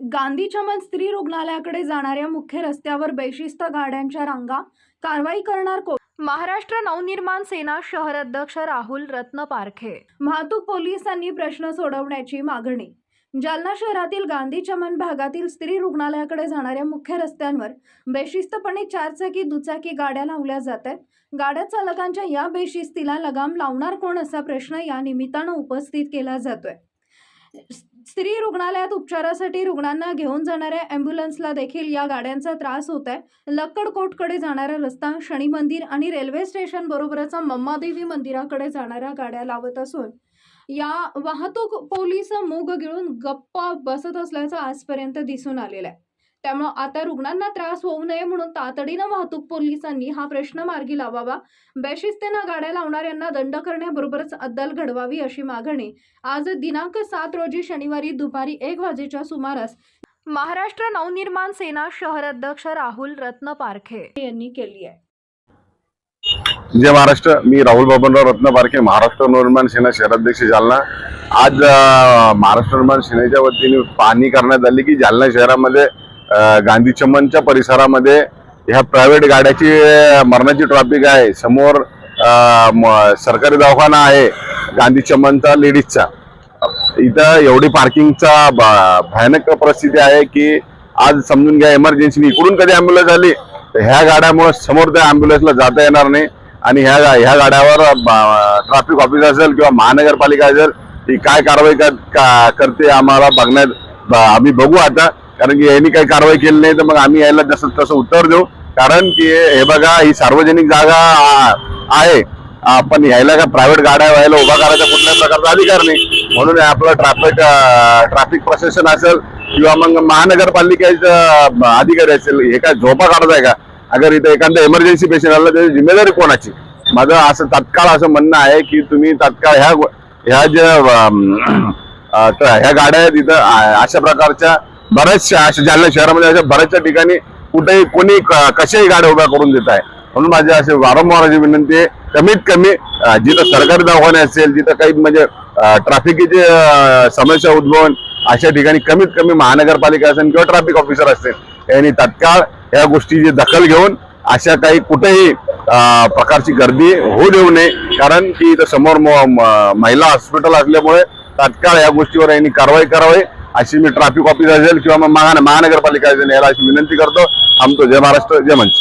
गांधी चमन स्त्री रुग्णालयाकडे जाणाऱ्या मुख्य रस्त्यावर बेशिस्त गाड्यांच्या रांगा कारवाई करणार कोण महाराष्ट्र नवनिर्माण सेना शहर अध्यक्ष राहुल रत्न पारखे. वाहतूक पोलिसांनी प्रश्न सोडवण्याची मागणी. जालना शहरातील गांधी चमन भागातील स्त्री रुग्णालयाकडे जाणाऱ्या मुख्य रस्त्यांवर बेशिस्तपणे चारचाकी दुचाकी गाड्या लावल्या जात आहेत. गाड्या चालकांच्या या बेशिस्तीला लगाम लावणार कोण असा प्रश्न या निमित्तानं उपस्थित केला जातोय. स्त्री रुग्णालयात उपचारासाठी रुग्णांना घेऊन जाणाऱ्या अँब्युलन्सला देखील या गाड्यांचा त्रास होत आहे. लक्कडकोटकडे जाणारा रस्ता शनी मंदिर आणि रेल्वे स्टेशन बरोबरच मम्मादेवी मंदिराकडे जाणाऱ्या गाड्या लावत असून या वाहतूक पोलीस मूग गिळून गप्पा बसत असल्याचं आजपर्यंत दिसून आलेलं आहे. त्यामुळं आता रुग्णांना त्रास होऊ नये म्हणून तातडीनं वाहतूक पोलिसांनी हा प्रश्न मार्गी लावावा. बेशिस्तेनं गाड्या लावणाऱ्यांना दंड करण्याबरोबरच अद्दल घडवावी अशी मागणी. आज दिनांक सात रोजी शनिवारी दुपारी एक वाजेच्या सुमारास महाराष्ट्र नवनिर्माण सेना शहर अध्यक्ष राहुल रत्न पारखे यांनी केली आहे. जय महाराष्ट्र मी राहुल बाबनराव रत्न पारखे महाराष्ट्र नवनिर्माण सेना शहराध्यक्ष जालना. आज महाराष्ट्र निर्माण सेनेच्या वतीने पाहणी करण्यात आली की जालना शहरामध्ये गांधी चमनच्या परिसरामध्ये ह्या प्रायव्हेट गाड्याची मरणाची ट्रॉफिक आहे. समोर सरकारी दवाखाना आहे गांधी चमनचा लेडीजचा. इथं एवढी पार्किंगचा भयानक परिस्थिती आहे की आज समजून घ्या इमर्जन्सी इकडून कधी अँब्युलन्स आली तर ह्या गाड्यामुळे समोर त्या अँब्युलन्सला जाता येणार नाही. आणि ह्या गा- ह्या गाड्यावर ट्रॅफिक ऑफिस असेल किंवा महानगरपालिका असेल ती काय कारवाई कर- का- करते आम्हाला बघण्यात आम्ही बघू आता. कारण की यांनी काही कारवाई केली नाही तर मग आम्ही यायला जसं तसं उत्तर देऊ. कारण की हे बघा ही सार्वजनिक जागा आहे. आपण यायला का प्रायव्हेट गाड्या व्हायला उभा करायचा कुठल्याही प्रकारचा अधिकार नाही. म्हणून हे आपलं ट्रॅफिक ट्रॅफिक प्रशासन असेल किंवा मग महानगरपालिकेचं अधिकारी असेल हे काय झोपा काढत आहे का? अगर इथं एखादं इमर्जन्सी पेशंट आलं त्याची जिम्मेदारी कोणाची? माझं असं तत्काळ असं म्हणणं आहे की तुम्ही तात्काळ ह्या ह्या ज्या ह्या गाड्या आहेत इथं अशा प्रकारच्या बऱ्याचशा अशा जालना शहरामध्ये अशा बऱ्याचशा ठिकाणी कुठेही कोणी क- कशाही गाड्या उभ्या करून देत आहे. म्हणून माझी असे वारंवार अशी विनंती आहे कमीत कमी जिथं सरकारी दवाखाने असेल जिथं काही म्हणजे ट्रॅफिकची समस्या उद्भवन अशा ठिकाणी कमीत कमी महानगरपालिका असेल किंवा ट्रॅफिक ऑफिसर असतील यांनी तत्काळ या गोष्टीची दखल घेऊन अशा काही कुठेही प्रकारची गर्दी होऊ देऊ नये. कारण की इथं समोर म- महिला हॉस्पिटल असल्यामुळे तात्काळ या गोष्टीवर यांनी कारवाई करावी. अशी मी ट्रॅफिक ऑफिस असेल किंवा मग महानगरपालिका असेल याला अशी विनंती करतो. आमचं जय महाराष्ट्र जय मंच.